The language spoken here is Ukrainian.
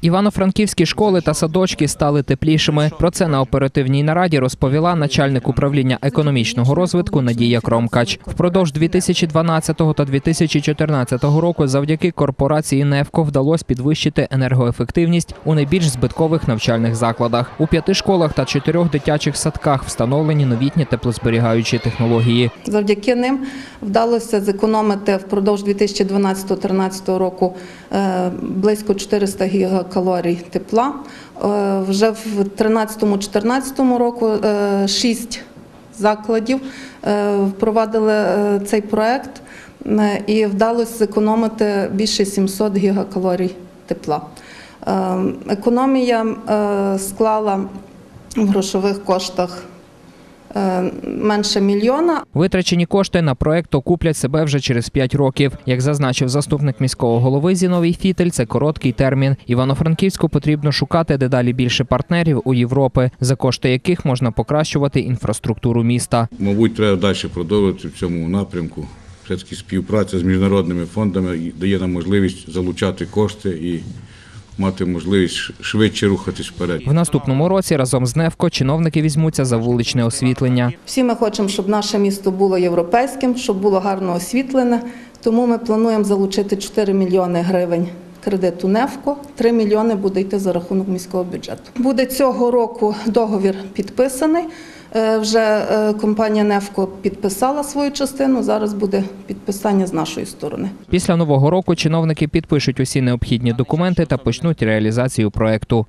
Івано-франківські школи та садочки стали теплішими. Про це на оперативній нараді розповіла начальник управління економічного розвитку Надія Кромкач. Впродовж 2012 та 2014 року завдяки корпорації «Невко» вдалося підвищити енергоефективність у найбільш збиткових навчальних закладах. У п'яти школах та чотирьох дитячих садках встановлені новітні теплозберігаючі технології. Завдяки ним вдалося зекономити впродовж 2012-2013 року е, близько 400 гігакалорій тепла. Е, Вже в 2013-2014 року 6 закладів е, впровадили е, цей проект і вдалося зекономити більше 700 гігакалорій тепла. Економія склала в грошових коштах менше мільйона, Витрачені кошти на проект окуплять себе вже через 5 років. Як зазначив заступник міського голови Зіновій Фітель, це короткий термін. Івано-Франківську потрібно шукати дедалі більше партнерів у Європи, за кошти яких можна покращувати інфраструктуру міста. Мабуть, треба далі продовжувати в цьому напрямку. Все-таки співпраця з міжнародними фондами дає нам можливість залучати кошти і мати можливість швидше рухатись вперед. В наступному році разом з Невко чиновники візьмуться за вуличне освітлення. Всі ми хочемо, щоб наше місто було європейським, щоб було гарно освітлене. Тому ми плануємо залучити 4 мільйони гривень кредиту НЕФКО. 3 мільйони буде йти за рахунок міського бюджету. Буде цього року договір підписаний. Е, Вже е, компанія Невко підписала свою частину. Зараз буде підписання з нашої сторони. Після нового року чиновники підпишуть усі необхідні документи та почнуть реалізацію проекту.